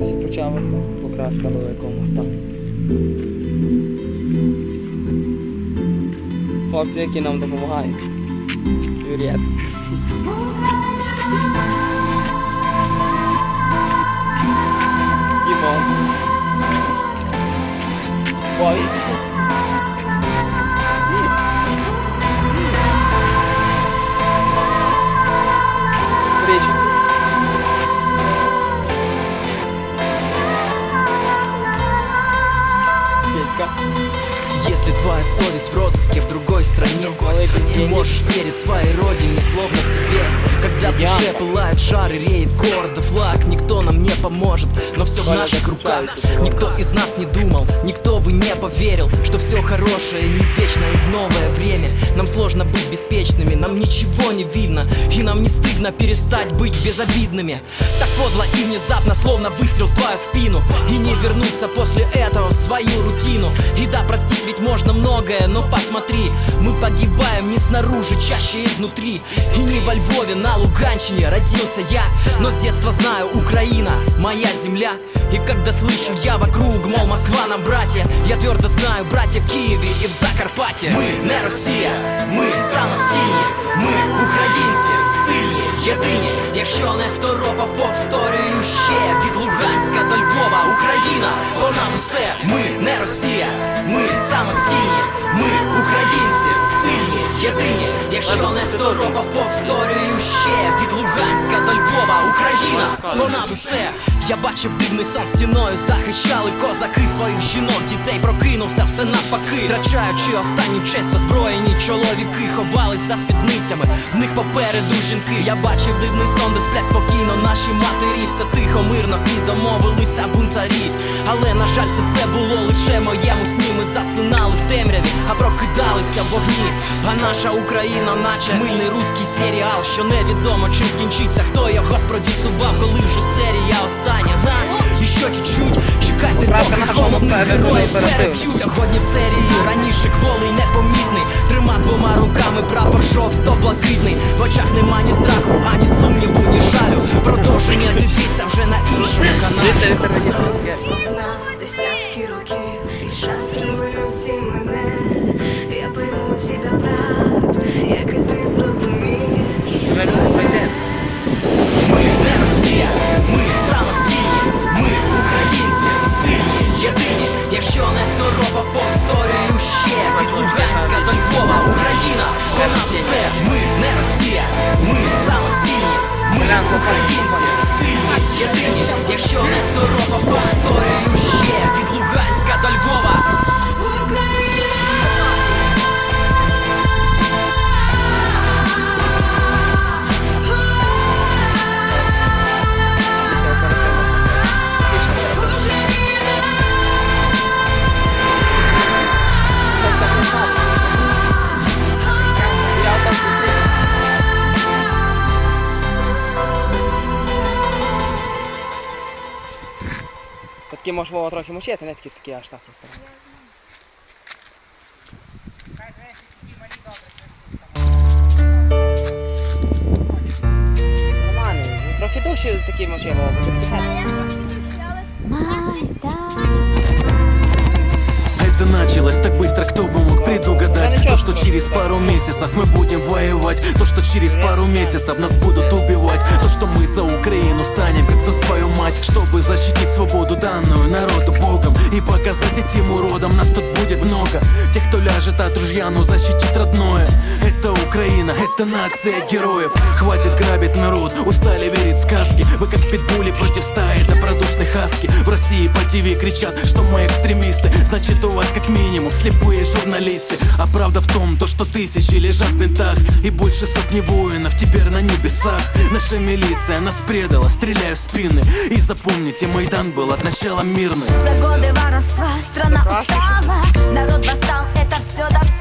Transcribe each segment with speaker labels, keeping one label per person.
Speaker 1: Ось і почалася покраска великого моста. Хлопці, які нам допомагають. Юрець. Дімон. Ой.
Speaker 2: Совесть в розыске в другой стране. Ты можешь верить своей родине, словно себе. Когда в душе пылает жар и реет гордо флаг Никто нам не поможет, но все в наших руках. Никто из нас не думал, никто бы не поверил Что все хорошее не вечно и в новое время. Нам сложно быть беспечными, нам ничего не видно. И нам не стыдно перестать быть безобидными. Так подло и внезапно, словно выстрел в твою спину. И не вернуться после этого в свою рутину. И да, простить ведь можно многое, но посмотри Мы погибаем не снаружи, чаще изнутри И не во Львове, на Луганщине родился я Но с детства знаю, Украина, моя земля И когда слышу я вокруг, мол, Москва нам братья Я твердо знаю братья в Киеве и в Закарпатье Мы не Росія, ми самосильні Ми українці, сильні, єдині Якщо не второпав, повторюю ще. Від Луганська до Львова, Україна, понад усе Ми не Росія, ми самосильні Ми українці, сильні, єдині. Якщо не второпав, повторюю ще. Від Луганська до Львова, Україна, понад усе Я бачив дивний сон стіною Захищали козаки своїх жінок. Дітей прокинувся все навпаки. Втрачаючи останню честь озброєні чоловіки Ховались за спідницями, в них попереду жінки. Я бачив дивний сон, де сплять спокійно наші матері. Все тихо, мирно і домовилися бунтарі. Але на жаль, все це було лише моєму сні. Ми засинали в темряві, а прокидалися в вогні. А наша Україна, наче мильний руський серіал Що невідомо чим скінчиться, хто його спродюсував, коли вже серія остання Що чуть-чуть, чекайте, поки
Speaker 1: на
Speaker 2: головних героїв переб'ють Сьогодні в серії раніше кволий непомітний Трима двома руками прапор жовто-блакитний В очах нема ні страху, ані сумніву, ні жалю. Продовження дивіться вже на іншому каналі
Speaker 3: З нас десятки років і час революції мене. Я пойму тебя правд, як і ти зрозумієш.
Speaker 2: Українці, сильні, єдині. Якщо не второпав, повторюю ще від Луганська до Львова, Україна, понад усе. Ми не Росія, ми самосильні, ми українці, сильні, єдині. Якщо не второпав,
Speaker 1: можеш Вова трохи мочити, не такі такі аж так просто. Нормально, ну, трохи душі такі мочи Вова, бо такі
Speaker 4: Это началось так быстро, кто через пару месяцев мы будем воевать. То, что через пару месяцев нас будут убивать. То, что мы за Украину станем, как за свою мать. Чтобы защитить свободу, данную народу Богом. И показать этим уродам, нас тут будет много. Тех, кто ляжет от ружья, но защитит родное. Это Украина, это нация героев. Хватит грабить народ, устали верить в сказки. Вы как питбули против стаи, это продушные хаски. В России по ТВ кричат, что мы экстремисты. Значит у вас как минимум слепые журналисты. А правда в том, то что тысячи лежат в бинтах И больше сотни воинов теперь на небесах. Наша милиция нас предала, стреляя в спины. И запомните, Майдан был от начала мирный
Speaker 5: За годы воровства страна устала Народ восстал, это все достало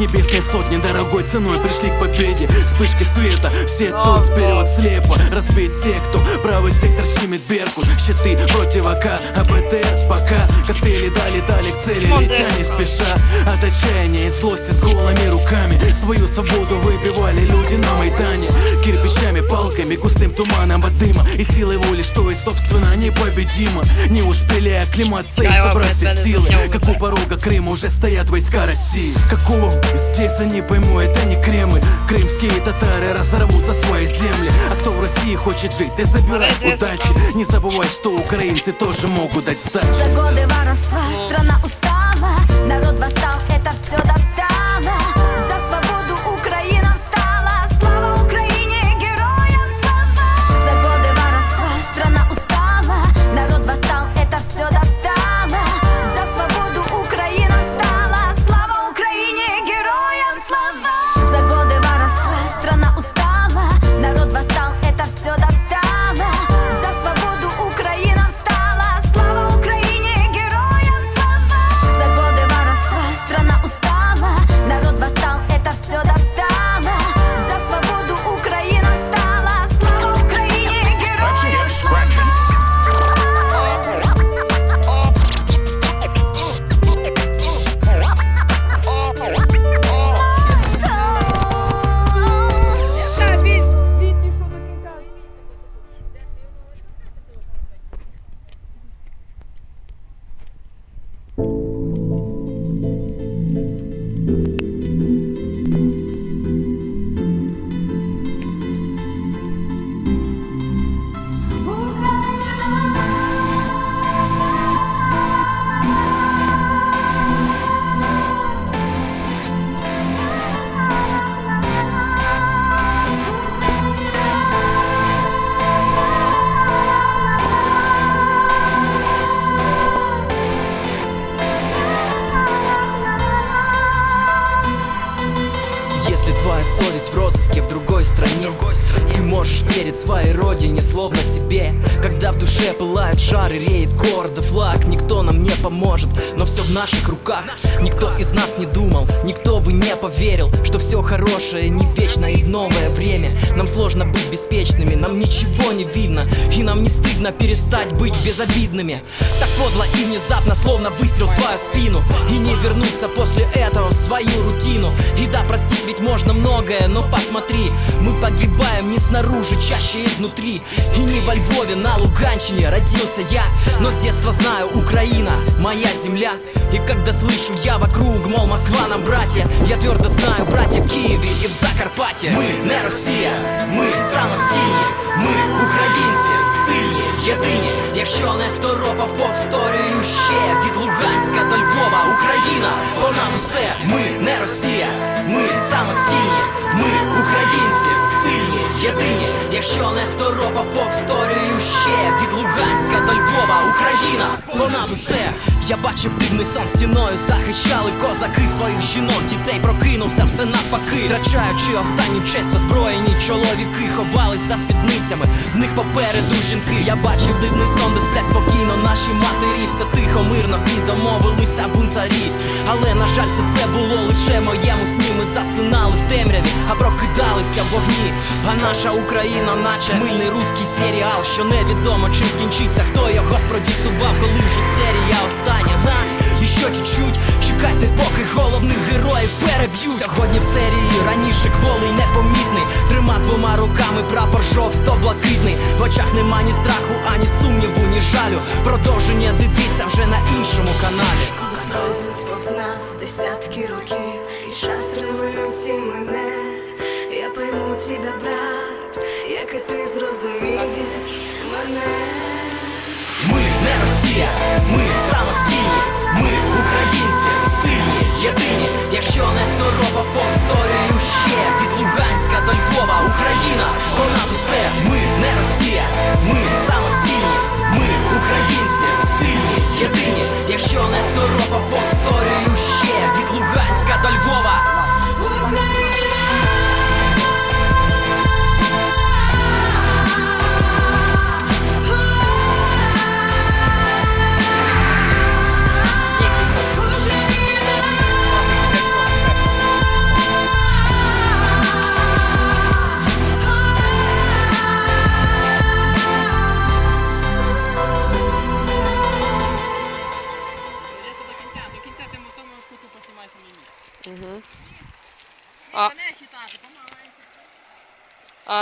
Speaker 4: Небесные сотни дорогой ценой пришли к победе. Вспышки света, все тут вперед слепо. Разбить секту, правый сектор щемит Беркут Щиты против АК, АБТР пока. Коктейли дали, дали к цели, летя не спеша. От отчаяния и злости с голыми руками. Свою свободу выбивали люди на Майдане. Кирпичами, палками, густым туманом от дыма. И силой воли, что и собственно непобедимо. Не успели оклематься и собрать все силы. Как у порога Крыма уже стоят войска России. Какого здесь не пойму, это не Кремль. Крымские татары разорвут за свои земли. А кто в России хочет жить, ты забирай удачи. Не забывай, что украинцы тоже могут дать сдачи.
Speaker 5: За годы воровства страна устала
Speaker 2: Если твоя совесть в розыске в другой стране Ты можешь верить своей родине, словно себе. Когда в душе пылает жар и реет города флаг Никто нам не поможет, но все в наших руках. Никто из нас не думал, никто бы не поверил Что все хорошее не вечно и в новое время. Нам сложно быть беспечными, нам ничего не видно И нам не стыдно перестать быть безобидными. Так подло и внезапно, словно выстрел в твою спину И не вернуться после этого в свою рутину. И да, простить ведь можно многое, но посмотри Мы погибаем не снаружи, чаще изнутри И не во Львове, на Луганщине родился я Но с детства знаю, Украина, моя земля И когда слышу я вокруг, мол, Москва нам братья Я твердо знаю, братья в Киеве и в Закарпатье Мы не Росія, ми самостійні Ми українці, сильні, єдині Якщо не второпав, повторюю ще Від Луганська до Львова, Україна Повторюю ще Луганська до Львова, Україна понад усе Я бачив дивний сон стіною Захищали козаки своїх жінок. Дітей прокинувся, все навпаки. Втрачаючи останню честь озброєні чоловіки Ховались за спідницями, в них попереду жінки. Я бачив дивний сон, де сплять спокійно наші матері. Все тихо, мирно і домовилися бунтарі. Але на жаль, все це було лише моєму сні. Ми засинали в темряві, а прокидалися в вогні. А наша Україна, наче мильний руський серіал Що невідомо чим скінчиться, хто його спродюсував, коли вже серія остання га? І що чуть-чуть, чекайте, поки головних героїв переб'ють. Сьогодні в серії раніше кволий непомітний. Трима двома руками прапор жовто-блакитний. В очах нема ні страху, ані сумніву, ні жалю. Продовження дивіться вже на іншому каналі.
Speaker 3: Пройдуть повз нас десятки років І час революції мене. Я пойму тебя, брат, як і ти зрозумієш мене
Speaker 2: Ми не Росія, ми самостійні, ми українці, сильні, єдині. Якщо не второпав, повторюю ще від Луганська до Львова, Україна, понад усе, ми не Росія, ми самостійні, ми українці, сильні, єдині. Якщо не второпав,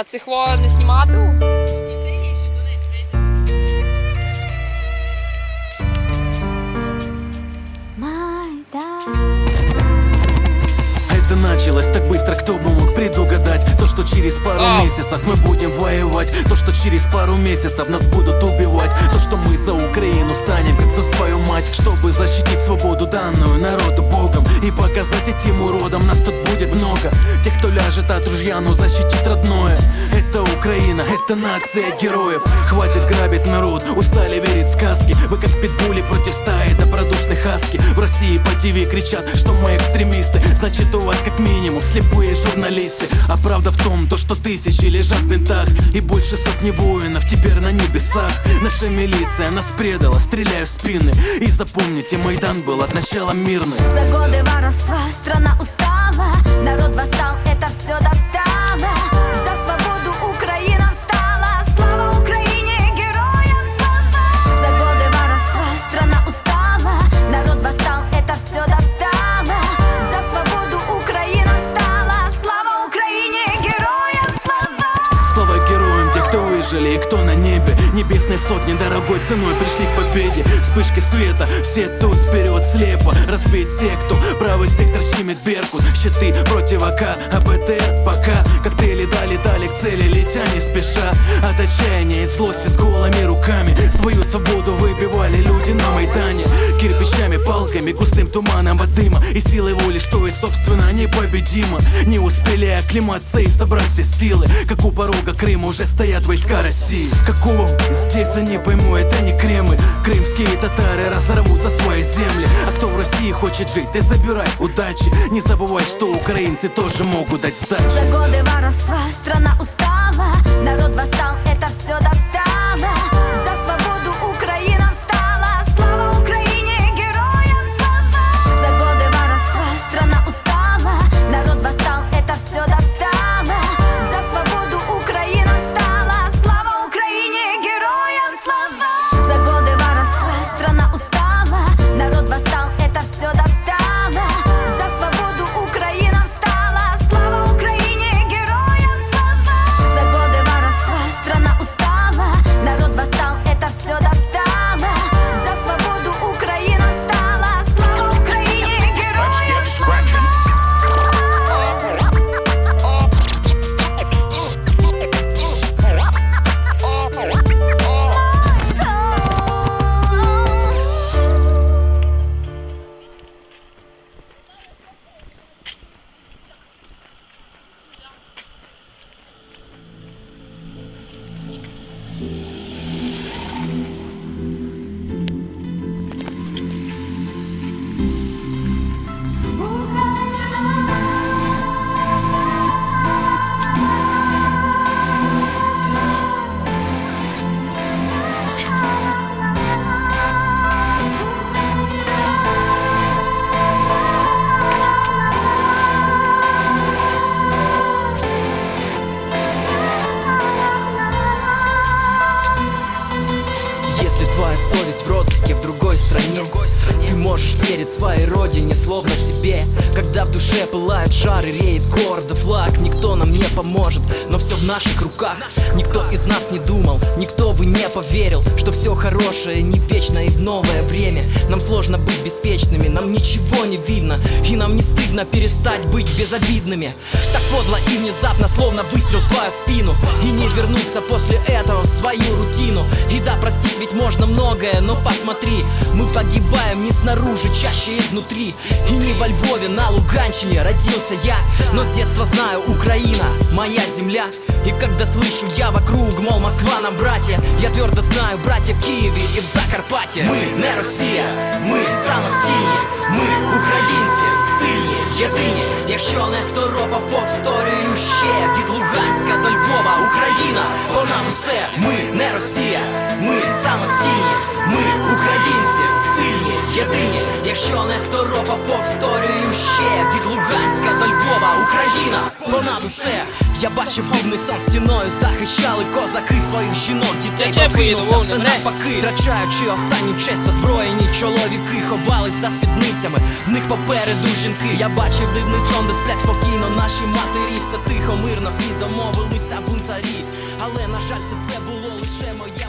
Speaker 6: А цих во не знімати?
Speaker 4: Это началось так быстро, кто бы мог предугадать То, что через пару месяцев мы будем воевать? То, что через пару месяцев нас будут убивать? То, что мы за Украину станем, как за свою мать? Чтобы защитить свободу, данную народу Богом И показать этим уродам, нас тут будет много. Тех, кто ляжет от ружья, но защитит родное. Это Украина, это нация героев. Хватит грабить народ, устали верить в сказки. Вы как питбули против стаи добродушных хаски. В России по ТВ кричат, что мы экстремисты. Значит у вас как минимум слепые журналисты. А правда в том, то что тысячи лежат в бинтах И больше сотни воинов теперь на небесах. Наша милиция нас предала, стреляя в спины. И запомните, Майдан был от начала мирный.
Speaker 5: За годы воровства страна устала Народ восстал,
Speaker 4: выжили и кто на небе Небесной сотни дорогой ценой пришли к победе. Вспышки света, все тут вперед слепо. Разбить секту, правый сектор щемит Беркут Щиты против АК, АБТ пока. Коктейли дали, дали к цели, летя не спеша. От отчаяния и злости с голыми руками. Свою свободу выбивали люди на Майдане. Кирпичами, палками, густым туманом от дыма. И силой воли, что и собственно непобедимо. Не успели оклематься и собрать все силы. Как у порога Крыма уже стоят войска России. Какого здесь я не пойму, это не Кремль. Крымские татары разорвут за свои земли. А кто в России хочет жить, ты забирай удачи. Не забывай, что украинцы тоже могут дать сдачи.
Speaker 5: За годы воровства страна устала Народ восстал,
Speaker 2: верить своей родине, словно себе Когда в душе пылает жар и реет города флаг. Никто нам не поможет, но все в наших руках. Никто из нас не думал, никто бы не поверил Что все хорошее не вечно и в новое время. Нам сложно быть беспечными, нам ничего не видно. И нам не стыдно перестать быть безобидными. Так подло и внезапно, словно выстрел в твою спину. И не вернуться после этого в свою рутину. И да, простить ведь можно многое, но посмотри Мы погибаем не снаружи, чаще изнутри. И не во Львове, на Луганщине родился я Но с детства знаю, Украина, моя земля И когда слышу я вокруг, мол, Москва нам братья Я твердо знаю, братья в Киеве и в Закарпатье Мы не Росія, ми самостійні Ми українці, сильні, єдині Якщо не второпав, повторюю ще Від Луганська до Львова, Україна понад усе Ми не Росія, ми самостійні Ми українці, сильні, єдині Якщо не второпав, повторюю ще. Від Луганська до Львова, Україна, понад усе. Я бачив дивний сон стіною Захищали козаки своїх жінок, дітей покинувся все навпаки. Втрачаючи останню честь, озброєні чоловіки Ховались за спідницями, в них попереду жінки. Я бачив дивний сон, де сплять спокійно наші матері. Все тихо, мирно і домовилися бунтарі. Але на жаль, все це було лише сні